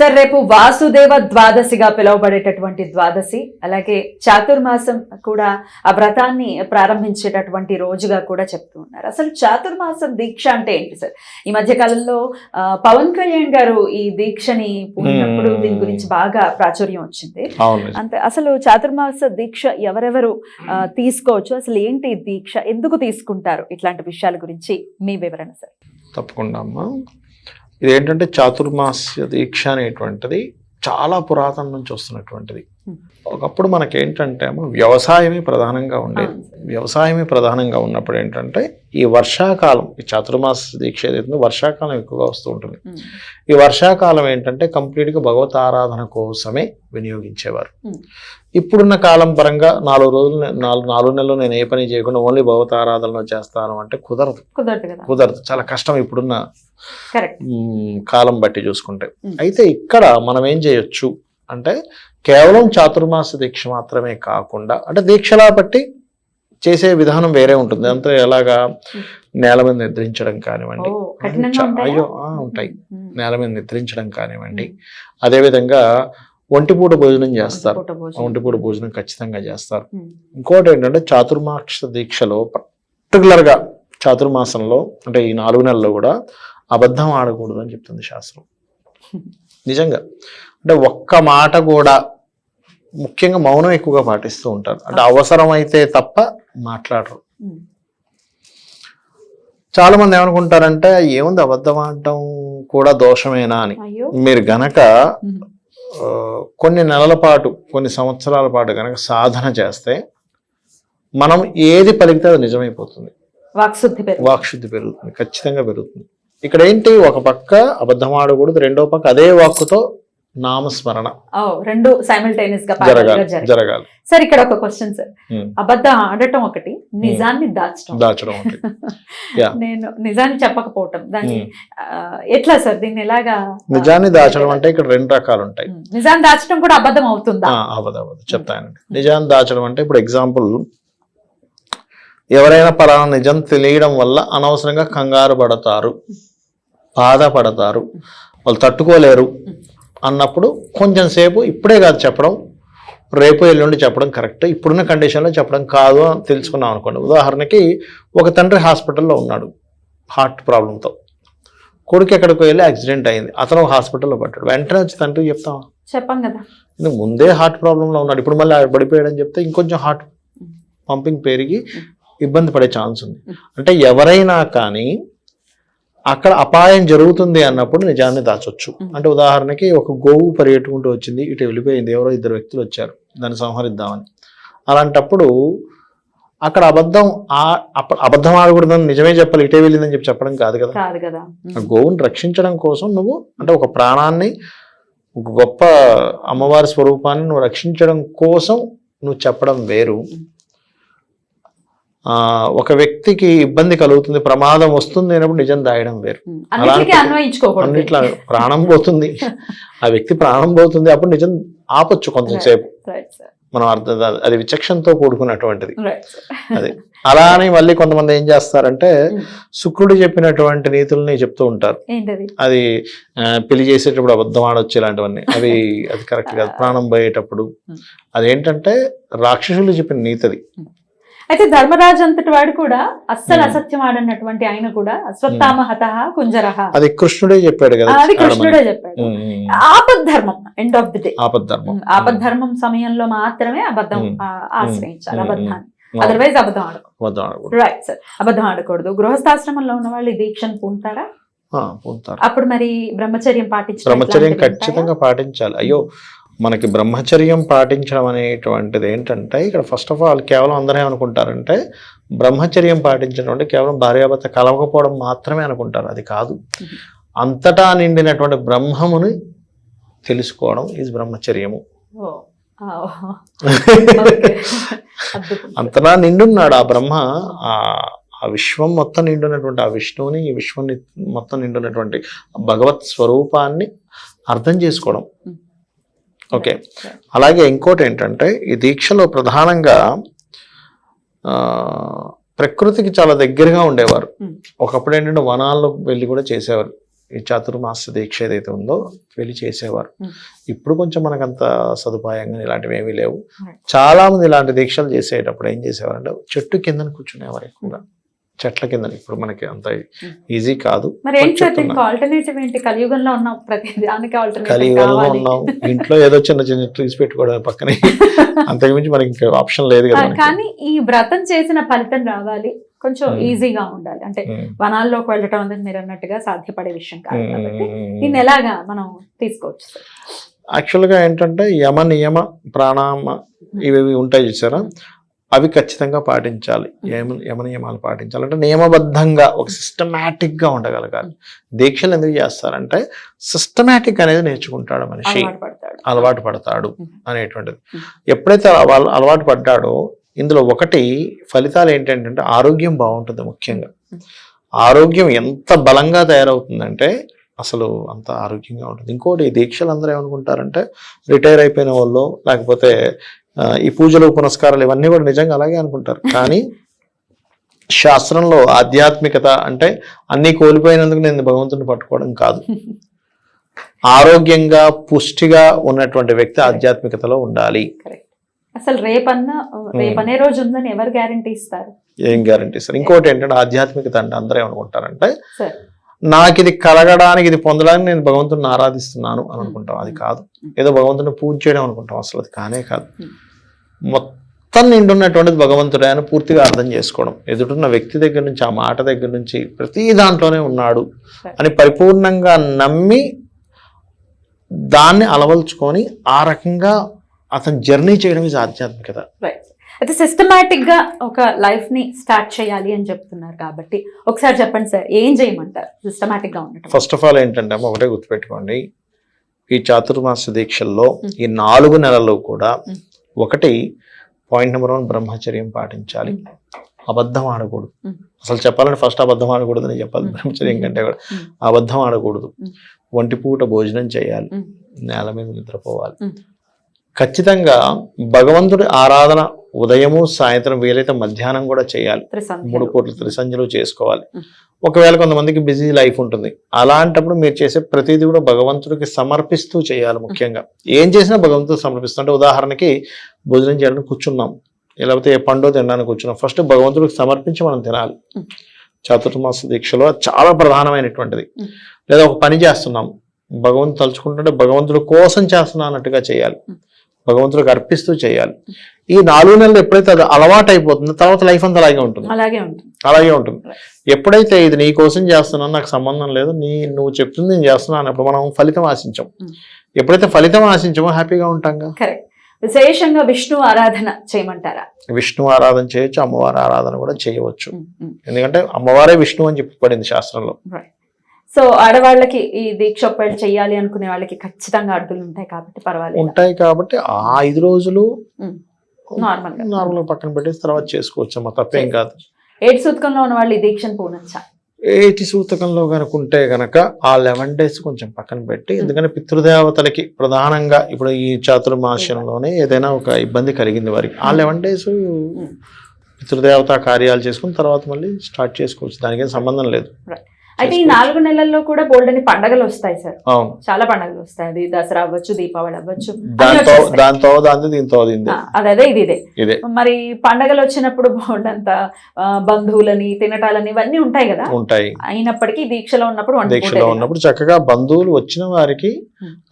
Sir రేపు వాసుదేవ ద్వాదశిగా పిలువబడేటటువంటి ద్వాదశి అలాగే చాతుర్మాసం కూడా ఆ వ్రతాన్ని ప్రారంభించేటటువంటి రోజుగా కూడా చెప్తూ ఉన్నారు. అసలు చాతుర్మాసం దీక్ష అంటే ఏంటి సార్? ఈ మధ్య కాలంలో పవన్ కళ్యాణ్ గారు ఈ దీక్షని Hmm. దీని గురించి బాగా ప్రాచుర్యం వచ్చింది. అంతే అసలు చాతుర్మాస దీక్ష ఎవరెవరు తీసుకోవచ్చు? అసలు ఏంటి దీక్ష? ఎందుకు తీసుకుంటారు? ఇట్లాంటి విషయాల గురించి మీ వివరణ సార్. తప్పకుండా అమ్మా. ఇది ఏంటంటే చాతుర్మాస్య దీక్ష అనేటువంటిది చాలా పురాతనం నుంచి వస్తున్నటువంటిది. ఒకప్పుడు మనకేంటంటే వ్యవసాయమే ప్రధానంగా ఉండేది. వ్యవసాయమే ప్రధానంగా ఉన్నప్పుడు ఏంటంటే ఈ వర్షాకాలం ఈ చాతుర్మాస దీక్ష ఏదైతే వర్షాకాలం ఎక్కువగా వస్తూ ఉంటుంది. ఈ వర్షాకాలం ఏంటంటే కంప్లీట్గా భగవత్ ఆరాధన కోసమే వినియోగించేవారు. ఇప్పుడున్న కాలం పరంగా నాలుగు రోజులు నాలుగు నాలుగు నెలలు నేను ఏ పని చేయకుండా ఓన్లీ భగవత్ ఆరాధనలో చేస్తాను అంటే కుదరదు. కుదరదు కదా. కుదరదు. చాలా కష్టం ఇప్పుడున్న కాలం బట్టి చూసుకుంటే. అయితే ఇక్కడ మనం ఏం చేయొచ్చు? అంటే కేవలం చాతుర్మాస దీక్ష మాత్రమే కాకుండా అంటే దీక్షలా బట్టి చేసే విధానం వేరే ఉంటుంది అంతా ఎలాగా. నేల మీద నిద్రించడం కానివ్వండి? అయ్యో ఉంటాయి నేల మీద నిద్రించడం కానివ్వండి. అదేవిధంగా ఒంటిపూట భోజనం చేస్తారు. ఒంటిపూట భోజనం ఖచ్చితంగా చేస్తారు ఇంకోటి ఏంటంటే చాతుర్మాక్ష దీక్షలో పర్టికులర్గా చాతుర్మాసంలో అంటే ఈ నాలుగు నెలల్లో కూడా అబద్ధం ఆడకూడదు అని చెప్తుంది శాస్త్రం నిజంగా. అంటే ఒక్క మాట కూడా ముఖ్యంగా మౌనం ఎక్కువగా పాటిస్తూ ఉంటారు. అంటే అవసరమైతే తప్ప మాట్లాడరు. చాలా మంది ఏమనుకుంటారంటే ఏముంది అబద్ధం ఆడడం కూడా దోషమేనా? అని. మీరు గనక కొన్ని నెలల పాటు కొన్ని సంవత్సరాల పాటు కనుక సాధన చేస్తే మనం ఏది పలికితే అది నిజమైపోతుంది. వాక్శుద్ధి వాక్శుద్ధి పెరుగుతుంది. ఖచ్చితంగా పెరుగుతుంది. ఇక్కడ ఏంటి ఒక పక్క అబద్ధం ఆడకూడదు రెండో పక్క అదే వాక్కుతో నామస్మరణ. రెండు సైమిల్టైనియస్గా జరగాలి సార్ ఇక్కడ ఒక క్వశ్చన్ సార్. అబద్ధం ఆడటం ఒకటి నిజాన్ని దాచడం దాచడం. నేను నిజాన్ని చెప్పకపోవటం దాన్ని ఎట్లా సార్ దీన్ని ఎలాగా నిజాన్ని దాచడం అంటే ఇక్కడ రెండు రకాలు ఉంటాయి. నిజాన్ని దాచడం కూడా అబద్ధం అవుతుందా? ఆ, అవదు అవదు చెప్తానండి నిజాన్ని దాచడం అంటే ఇప్పుడు ఎగ్జాంపుల్ ఎవరైనా పలానా నిజం తెలియడం వల్ల అనవసరంగా కంగారు పడతారు. బాధపడతారు. వాళ్ళు తట్టుకోలేరు అన్నప్పుడు కొంచెం సేపు ఇప్పుడే కాదు చెప్పడం రేపు ఎల్లుండి చెప్పడం కరెక్ట్. ఇప్పుడున్న కండిషన్లో చెప్పడం కాదు అని తెలుసుకున్నాం అనుకోండి. ఉదాహరణకి ఒక తండ్రి హాస్పిటల్లో ఉన్నాడు హార్ట్ ప్రాబ్లంతో కొడుకు ఎక్కడికి వెళ్ళి యాక్సిడెంట్ అయింది. అతను హాస్పిటల్లో పడ్డాడు. వెంటనే వచ్చి తండ్రికి చెప్తామా చెప్పం కదా. ముందే హార్ట్ ప్రాబ్లంలో ఉన్నాడు. ఇప్పుడు మళ్ళీ పడిపోయాడని చెప్తే ఇంకొంచెం హార్ట్ పంపింగ్ పెరిగి ఇబ్బంది పడే ఛాన్స్ ఉంది. అంటే ఎవరైనా కానీ అక్కడ అపాయం జరుగుతుంది అన్నప్పుడు నిజాన్ని దాచొచ్చు. అంటే ఉదాహరణకి ఒక గోవు పరిగెట్టుకుంటూ వచ్చింది ఇటు వెళ్ళిపోయింది ఎవరో ఇద్దరు వ్యక్తులు వచ్చారు దాన్ని సంహరిద్దామని. అలాంటప్పుడు అక్కడ అబద్ధం అబద్ధం ఆడకూడదని నిజమే చెప్పాలి ఇటే వెళ్ళిందని చెప్పి చెప్పడం కాదు కదా? ఆ గోవుని రక్షించడం కోసం నువ్వు అంటే ఒక ప్రాణాన్ని ఒక గొప్ప అమ్మవారి స్వరూపాన్ని నువ్వు రక్షించడం కోసం నువ్వు చెప్పడం వేరు. ఒక వ్యక్తికి ఇబ్బంది కలుగుతుంది ప్రమాదం వస్తుంది అన్నప్పుడు నిజం దాయడం వేరు. అన్నిట్లా ప్రాణం పోతుంది. ఆ వ్యక్తి ప్రాణం పోతుంది అప్పుడు నిజం ఆపొచ్చు కొంచెంసేపు మనం అర్థం అది విచక్షణతో కూడుకున్నటువంటిది. అది. అలా అని మళ్ళీ కొంతమంది ఏం చేస్తారంటే. శుక్రుడు చెప్పినటువంటి నీతుల్ని చెప్తూ ఉంటారు. అది పెళ్ళి చేసేటప్పుడు అబద్ధం ఆడొచ్చు ఇలాంటివన్నీ. అవి అది కరెక్ట్ కాదు. ప్రాణం పోయేటప్పుడు. అదేంటంటే రాక్షసులు చెప్పిన నీతది. అయితే ధర్మరాజు అంతటి వాడు కూడా అస్సలు. అసత్యం ఆడనటువంటి ఆయన కూడా అశ్వత్థామ హతః కుంజరహ అది కృష్ణుడే చెప్పాడు కదా అది. కృష్ణుడే చెప్పాడు. ఆపద్ధర్మం ఎండ్ ఆఫ్ ది డే ఆపద్ధర్మం. ఆపద్ధర్మం సమయంలో మాత్రమే అబద్ధం ఆశ్రయించాలి. అబద్ధాన్ని. అదర్వైజ్ అబద్ధం ఆడకూడదు. రైట్ సార్ అబద్ధం ఆడకూడదు. గృహస్థాశ్రమంలో ఉన్న వాళ్ళు దీక్షను పూంతారు? అప్పుడు మరి బ్రహ్మచర్యం పాటించడం బ్రహ్మచర్యం ఖచ్చితంగా పాటించాలి. అయ్యో మనకి బ్రహ్మచర్యం పాటించడం అనేటువంటిది ఏంటంటే ఇక్కడ ఫస్ట్ ఆఫ్ ఆల్ కేవలం అందరూ ఏమనుకుంటారంటే బ్రహ్మచర్యం పాటించడం అంటే కేవలం భార్యాభర్త కలవకపోవడం మాత్రమే అనుకుంటారు అది కాదు. అంతటా నిండినటువంటి బ్రహ్మముని తెలుసుకోవడం ఈజ్ బ్రహ్మచర్యము. అంతలా నిండున్నాడు ఆ బ్రహ్మ ఆ ఆ విశ్వం మొత్తం నిండున్నటువంటి ఆ విష్ణువుని ఈ విశ్వం మొత్తం నిండున్నటువంటి భగవత్ స్వరూపాన్ని అర్థం చేసుకోవడం ఓకే. అలాగే ఇంకోటి ఏంటంటే ఈ దీక్షలో ప్రధానంగా ప్రకృతికి చాలా దగ్గరగా ఉండేవారు. Hmm. ఒకప్పుడు ఏంటంటే వనాల్లో వెళ్ళి కూడా చేసేవారు. ఈ చాతుర్మాస దీక్ష ఏదైతే ఉందో వెళ్ళి చేసేవారు. Hmm. ఇప్పుడు కొంచెం మనకంత సదుపాయంగా ఇలాంటివి ఏమీ లేవు. Right. చాలా మంది ఇలాంటి దీక్షలు చేసేటప్పుడు ఏం చేసేవారు అంటే చెట్టు కింద కూర్చునేవారు ఎక్కువగా. చెట్ల కింద ఇప్పుడు మనకి అంత. ఈజీ కాదు. మరి ఏంటి? ఆల్టర్నేటివ్ కలియుగంలో ఉన్నాం ప్రతి దానికి కలియుగంలో ఉన్నాం. ఇంట్లో ఏదో చిన్న చిన్న ట్రీస్ పెట్టుకోవడం పక్కనే. అంతకుమించి మనకి ఆప్షన్ లేదు కదా. కానీ ఈ వ్రతం చేసిన ఫలితం రావాలి. కొంచెం. ఈజీగా ఉండాలి. అంటే వనాల్లోకి వెళ్ళటం అనేది మీరు అన్నట్టుగా సాధ్యపడే విషయం కాదు కాబట్టి దీన్ని ఎలాగా మనం తీసుకోవచ్చు? యాక్చువల్గా ఏంటంటే యమ నియమ ప్రాణామ ఇవి ఉంటాయి చూసారా? అవి ఖచ్చితంగా పాటించాలి. యమ యమ నియమాలు పాటించాలి? అంటే నియమబద్ధంగా ఒక సిస్టమేటిక్గా ఉండగలగాలి. దీక్షలు ఎందుకు చేస్తారంటే సిస్టమేటిక్ అనేది నేర్చుకుంటాడు మనిషి. అలవాటు పడతాడు. అనేటువంటిది. ఎప్పుడైతే వాళ్ళు అలవాటు పడ్డాడో ఇందులో ఒకటి ఫలితాలు ఏంటంటే ఆరోగ్యం బాగుంటుంది ముఖ్యంగా. ఆరోగ్యం ఎంత బలంగా తయారవుతుందంటే అసలు అంత ఆరోగ్యంగా ఉంటుంది. ఇంకోటి దీక్షలు అందరూ ఏమనుకుంటారంటే రిటైర్ అయిపోయిన వాళ్ళు లేకపోతే ఈ పూజలు పునస్కారాలు ఇవన్నీ కూడా నిజంగా అలాగే అనుకుంటారు. కానీ శాస్త్రంలో ఆధ్యాత్మికత అంటే అన్నీ కోల్పోయినందుకు నేను భగవంతుని పట్టుకోవడం కాదు. ఆరోగ్యంగా పుష్టిగా ఉన్నటువంటి వ్యక్తి ఆధ్యాత్మికతలో ఉండాలి. అసలు రేపన్నా రేపనే రోజు ఉందని ఎవరు గ్యారంటీ ఇస్తారు? ఏం గ్యారంటీ సార్ ఇంకోటి ఏంటంటే ఆధ్యాత్మికత అంటే అందరూ ఏమనుకుంటారంటే నాకు ఇది కలగడానికి ఇది పొందడానికి నేను భగవంతుని ఆరాధిస్తున్నాను అని అనుకుంటాం. అది కాదు. ఏదో భగవంతుని పూజ చేయడం అనుకుంటాం. అసలు అది కానే కాదు. మొత్తం నిండున్నటువంటిది భగవంతుడే అని పూర్తిగా అర్థం చేసుకోవడం. ఎదుటిన్న వ్యక్తి దగ్గర నుంచి ఆ మాట దగ్గర నుంచి ప్రతి దాంట్లోనే ఉన్నాడు అని పరిపూర్ణంగా నమ్మి దాన్ని అలవలుచుకొని ఆ రకంగా అతను జర్నీ చేయడం ఇది ఆధ్యాత్మికత. రైట్ అయితే సిస్టమేటిక్గా ఒక లైఫ్ని స్టార్ట్ చేయాలి అని చెప్తున్నారు కాబట్టి ఒకసారి చెప్పండి సార్ ఏం చేయమంటారు సిస్టమేటిక్గా ఉండటం ఫస్ట్ ఆఫ్ ఆల్ ఏంటంటే ఒకటే గుర్తుపెట్టుకోండి ఈ చాతుర్మాస దీక్షల్లో ఈ నాలుగు నెలల్లో కూడా. ఒకటి పాయింట్ నెంబర్ వన్ బ్రహ్మచర్యం పాటించాలి అబద్ధం ఆడకూడదు. అసలు చెప్పాలంటే ఫస్ట్ అబద్ధం ఆడకూడదు అని చెప్పాలి. బ్రహ్మచర్యం కంటే కూడా. అబద్ధం ఆడకూడదు Mm. ఒంటి పూట భోజనం చేయాలి. నేల మీద నిద్రపోవాలి. ఖచ్చితంగా భగవంతుడి ఆరాధన ఉదయము సాయంత్రం వీలైతే మధ్యాహ్నం కూడా చేయాలి. మూడు పూట్ల త్రిసంధ్యలు చేసుకోవాలి. ఒకవేళ కొంతమందికి బిజీ లైఫ్ ఉంటుంది అలాంటప్పుడు మీరు చేసే ప్రతిదీ కూడా భగవంతుడికి సమర్పిస్తూ చేయాలి ముఖ్యంగా ఏం చేసినా భగవంతుడికి సమర్పిస్తూ అంటే ఉదాహరణకి భోజనం చేయడానికి కూర్చున్నాం లేకపోతే ఏ పండో తినడానికి కూర్చున్నాం ఫస్ట్ భగవంతుడికి సమర్పించి మనం తినాలి. చతుర్మాస దీక్షలో చాలా ప్రధానమైనటువంటిది. లేదా ఒక పని చేస్తున్నాం భగవంతుడు తలుచుకుంటుంటే భగవంతుడి కోసం చేస్తున్నా అన్నట్టుగా చేయాలి. భగవంతుడికి అర్పిస్తూ చేయాలి. ఈ నాలుగు నెలలు ఎప్పుడైతే అది అలవాటు అయిపోతుందో తర్వాత లైఫ్ అంతా అలాగే ఉంటుంది. అలాగే ఉంటుంది. అలాగే ఉంటుంది. ఎప్పుడైతే ఇది నీ కోసం చేస్తున్నాను నాకు సంబంధం లేదు నీ నువ్వు చెప్తుంది నేను చేస్తున్నాను అన్నప్పుడు మనం ఫలితం ఆశించాం. Mm. ఎప్పుడైతే ఫలితం ఆశించామో హ్యాపీగా కరెక్ట్ విశేషంగా విష్ణు ఆరాధన చేయమంటారా? విష్ణు ఆరాధన చేయొచ్చు అమ్మవారి ఆరాధన కూడా చేయవచ్చు. ఉమ్, ఉమ్. ఎందుకంటే అమ్మవారే విష్ణు అని చెప్పబడింది శాస్త్రంలో. సో ఆడవాళ్ళకి ఈ దీక్ష ఒకవేళ చెయ్యాలి అనుకునే వాళ్ళకి ఖచ్చితంగా అడ్డులు ఉంటాయి కాబట్టి పర్వాలేదు. ఉంటాయి కాబట్టి ఆ ఐదు రోజులు నార్మల్ నార్మల్ పక్కన పెట్టేసి తర్వాత చేసుకోవచ్చు అమ్మ తప్పేం కాదు. ఏడు సూతకంలో ఉన్న వాళ్ళు ఈ దీక్షను పూనొచ్చా ఏటి సూతకంలో కనుక ఉంటే గనక ఆ లెవెన్ డేస్ కొంచెం పక్కన పెట్టి ఎందుకంటే పితృదేవతలకి ప్రధానంగా ఇప్పుడు ఈ చాతుర్మాస్యంలోనే ఏదైనా ఒక ఇబ్బంది కలిగింది వారికి. ఆ లెవెన్ డేస్ పితృదేవత కార్యాలు చేసుకుని తర్వాత మళ్ళీ స్టార్ట్ చేసుకోవచ్చు. దానికి సంబంధం లేదు. అయితే ఈ నాలుగు నెలల్లో కూడా బోల్డని పండగలు వస్తాయి సార్. చాలా పండగలు వస్తాయి. అది దసరా అవ్వచ్చు దీపావళి అవ్వచ్చు దాంతో. దాంతో అదే ఇది ఇదే. మరి పండగలు వచ్చినప్పుడు బోల్డంత ఆ, బంధువులని తినటాలని ఇవన్నీ ఉంటాయి కదా? ఉంటాయి. అయినప్పటికీ దీక్షలో ఉన్నప్పుడు దీక్షలో ఉన్నప్పుడు చక్కగా బంధువులు వచ్చిన వారికి.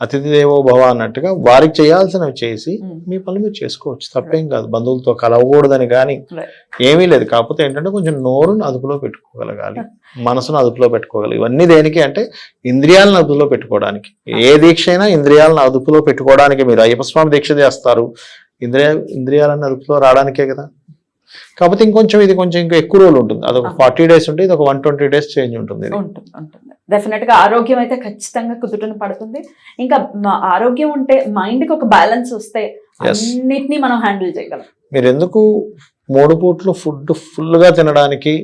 అతిథి దేవో భవ అన్నట్టుగా వారికి చేయాల్సినవి చేసి మీ పనులు మీరు చేసుకోవచ్చు. తప్పేం కాదు. బంధువులతో కలవకూడదని కానీ. ఏమీ లేదు. కాకపోతే ఏంటంటే కొంచెం నోరుని అదుపులో పెట్టుకోగలగాలి. మనసును అదుపులో పెట్టుకోగలగాలి ఇవన్నీ దేనికి అంటే ఇంద్రియాలను అదుపులో పెట్టుకోవడానికి. ఏ దీక్ష అయినా ఇంద్రియాలను అదుపులో పెట్టుకోవడానికి మీరు అయ్యప్ప స్వామి దీక్ష చేస్తారు. ఇంద్రియ ఇంద్రియాలను అదుపులో రావడానికే కదా. కాకపోతే ఇంకొంచెం ఇది కొంచెం ఇంకా ఎక్కువ రోజులు ఉంటుంది. అదొక. ఫార్టీ డేస్ ఉంటుంది ఇది ఒక వన్ ట్వంటీ డేస్ చేంజ్ ఉంటుంది డెఫినెట్గా ఆరోగ్యం అయితే ఖచ్చితంగా కుదుటను పడుతుంది. ఇంకా ఆరోగ్యం ఉంటే మైండ్కి ఒక బ్యాలెన్స్ వస్తే. అన్నిటినీ మనం హ్యాండిల్ చేయగలం. మీరు ఎందుకు మూడు పూట్లు ఫుడ్ ఫుల్గా తినడానికి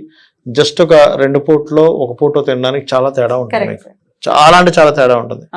జస్ట్ ఒక రెండు పూట్లో ఒక పూట తినడానికి చాలా తేడా ఉంటుంది. చాలా అంటే చాలా తేడా ఉంటుంది.